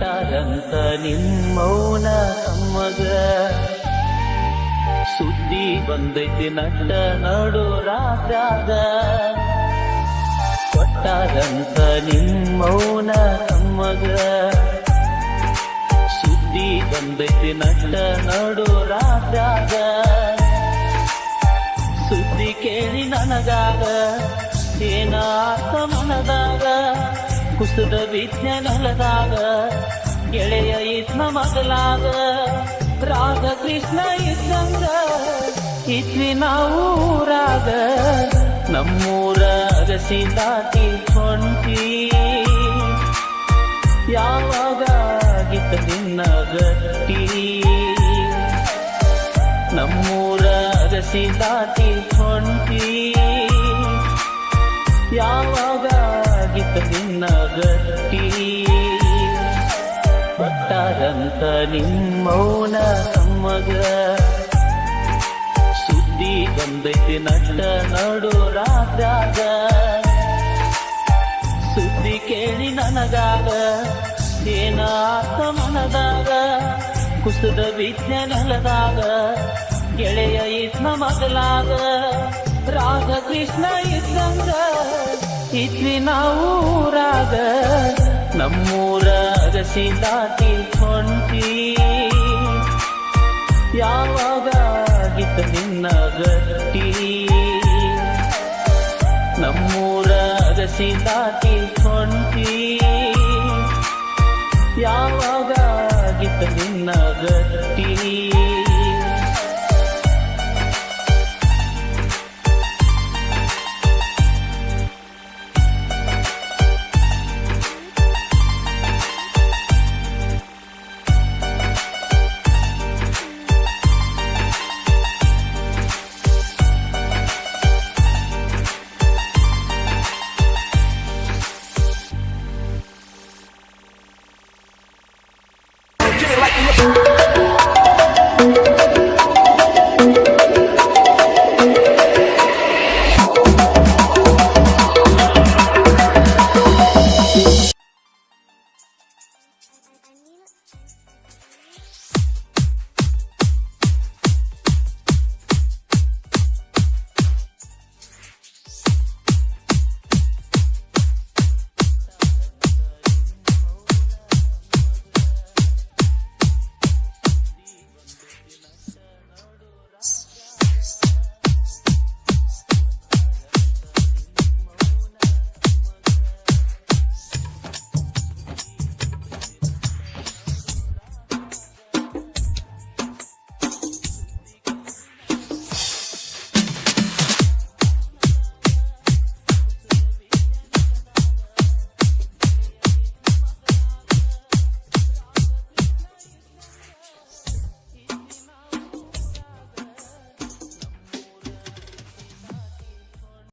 ತಾರಂತ ನಿಮ್ಮೌನ ಮಗ ಸುದ್ದಿ ಬಂದೈತಿ ನಟ್ಟ ನಡು ರಾಜಾದ ಕೊಟ್ಟಾರಂತ ನಿಮ್ಮೌನ ಮಗ ಸುದ್ದಿ ಬಂದೈತಿ ನಟ್ಟ ನಡು ರಾಜಾದ ಸುದ್ದಿ ಕೇಳಿ ನನಗಾಗ, ಏನಾತ ಮನದಾಗ. ಕುಸಿದ ವಿಜ್ಞಾನದಾಗ ಗೆಳೆಯ ಇದ್ನ ಮಗಲಾಗ ರಾಗ ಕೃಷ್ಣ ಇದ್ದಂಗ, ಇದ್ವಿ ನಾವು ಊರಾಗ. ನಮ್ಮೂರ ಅಗಸಿ ದಾಟಿ ಹೊಂಟಿ ಯಾವಾಗ ಆಗಿತ್ತ ನಿನ್ನ ಗಟ್ಟಿ? ನಮ್ಮೂರ ಅಗಸಿ ದಾಟಿ ಹೊಂಟಿ ಯಾವಾಗ ಆಗಿತ್ತ ನಿನ್ನ ಗಟ್ಟಿ. ಕೊಟ್ಟಾರಂತ ನಿಮ್ಮೌನ ತಮ್ಮಗ. ಸುದ್ದಿ ಬಂದೈತಿ ನಟ್ಟ ನಡು ರಾಜಾಗ ಸುದ್ದಿ ಕೇಳಿ ನನಗಾಗ ಏನಾತ ಮನದಾಗ. ಕುಸಿದ ವಿಜ್ಞಾನದಾಗ ಗೆಳೆಯ ಇದ್ನ ಮಗಲಾಗ. ರಾಧ ಕೃಷ್ಣ ಇದ್ದಂಗ. ಇದ್ವಿ ನಾವು ಊರಾಗ ನಮ್ಮೂರ ಅಗಸಿ ದಾಟಿ ಹೊಂಟಿ ಯಾವಾಗ ಆಗಿತ್ತು ನಿನ್ನ ಗಟ್ಟಿ? ನಮ್ಮೂರಾಗ ಸೀತಾ ಹೊಂಟಿ ಯಾವಾಗ ಆಗಿತ್ತು ನಿನ್ನ ಗಟ್ಟಿ? Bang.